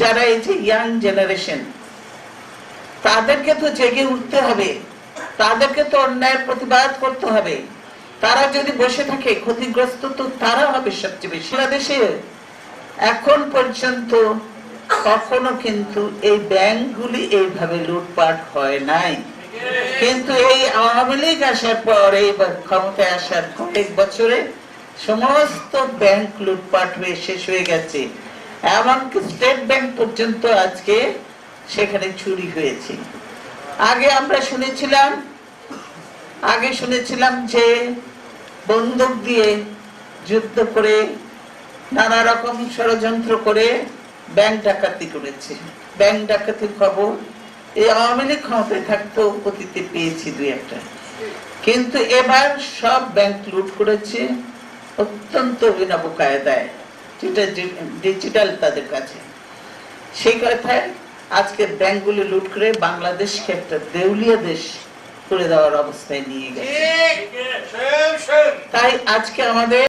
যারা এই যে ইয়াং জেনারেশন, তাদেরকে তো জেগে উঠতে হবে, তাদেরকে তো অন্যায়ের প্রতিবাদ করতে হবে। তারা যদি বসে থাকে, ক্ষতিগ্রস্ত তো তারা হবে সবচেয়ে বেশি। বাংলাদেশে এখন পর্যন্ত কখনো কিন্তু এই ব্যাংকগুলি এইভাবে লুটপাট হয় নাই। কিন্তু এই আওয়ামী লীগ আসার পর এই ক্ষমতায় আসার কয়েক বছরে সমস্ত ব্যাংক লুটপাট হয়ে শেষ হয়ে গেছে। এমনকি স্টেট ব্যাংক পর্যন্ত আজকে সেখানে চুরি হয়েছে। আগে আমরা শুনেছিলাম, আগে শুনেছিলাম যে বন্দুক দিয়ে যুদ্ধ করে নানা রকম ষড়যন্ত্র করে ব্যাংক ডাকাতি করেছে। ব্যাংক ডাকাতির খবর এই আওয়ামী লীগ ক্ষমতায় থাকতেও অতীতে পেয়েছি দুই একটা। কিন্তু এবার সব ব্যাংক লুট করেছে, অত্যন্ত অভিনব কায়দায়। যেটা ডিজিটাল তাদের কাছে। সেই কথায় আজকে ব্যাংকগুলি লুট করে বাংলাদেশকে একটা দেউলিয়া দেশ করে দেওয়ার অবস্থায় নিয়ে গেছে। তাই আজকে আমাদের